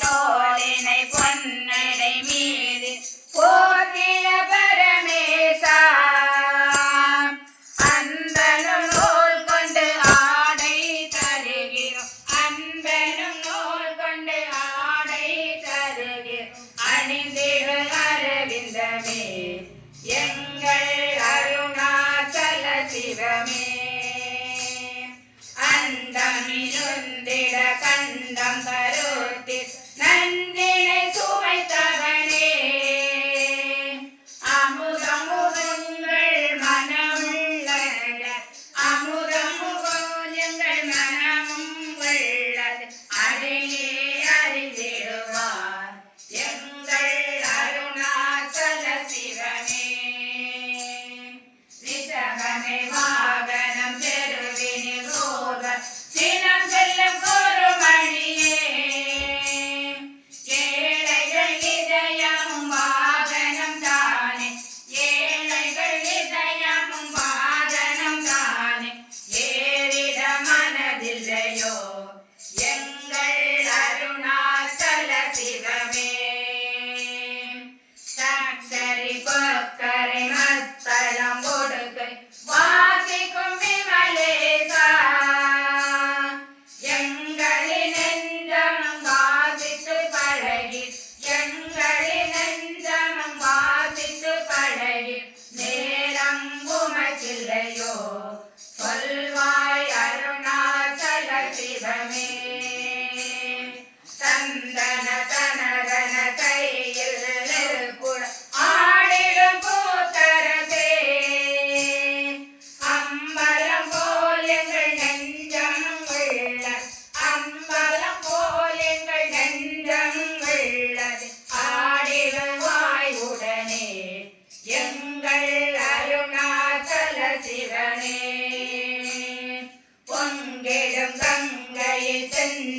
தோலினை பொன்னடை மீது போகில பரமேசா. அன்பனும் நூல் கொண்டு ஆடை தருகிறோம். அன்பனும் நூல் கொண்டு ஆடை தருகிறோம். அணிந்திடு அரவிந்தமே send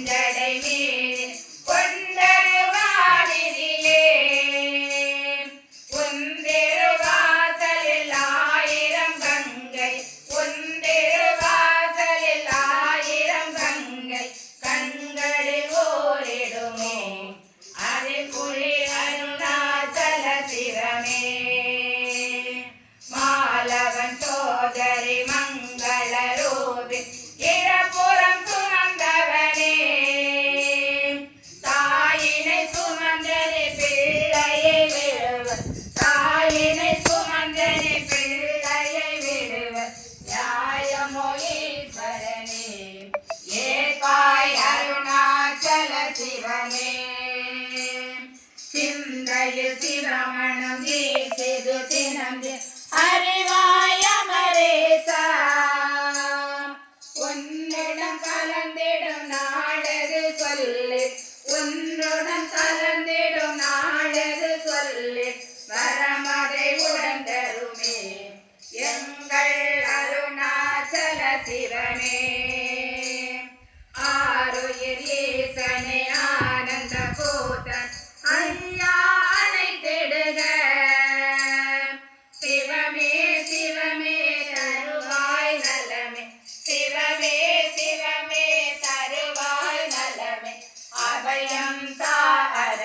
நம்பி சிறுத்தி நம்பி அறிவாய மரேசா உன்னிடம் கலந்திடும் நாடது சொல்லு. உன்னுடன் கலந்திடும் நாடது சொல்லு. வரமதை உடன் தருமே. எங்கள் அருணாச்சல சிவனே.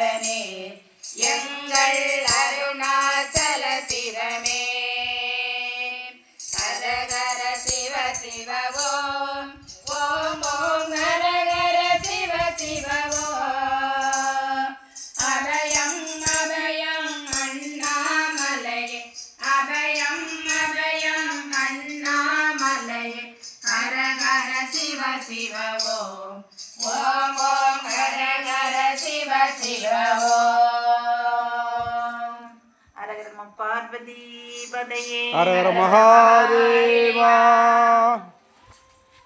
நாதனே எங்கள் அருணாச்சல சிவமே ஹரஹர சிவ சிவ ஓம் ஓம் ஓம் ஹரஹர சிவ சிவ ஓம் அபயம் அபயம் அண்ணாமலையே அபயம் அபயம் அண்ணாமலையே. ஹரஹர சிவ சிவ ஓம் ஓம் பார்வதி பதையே ஹர ஹர மகாதேவா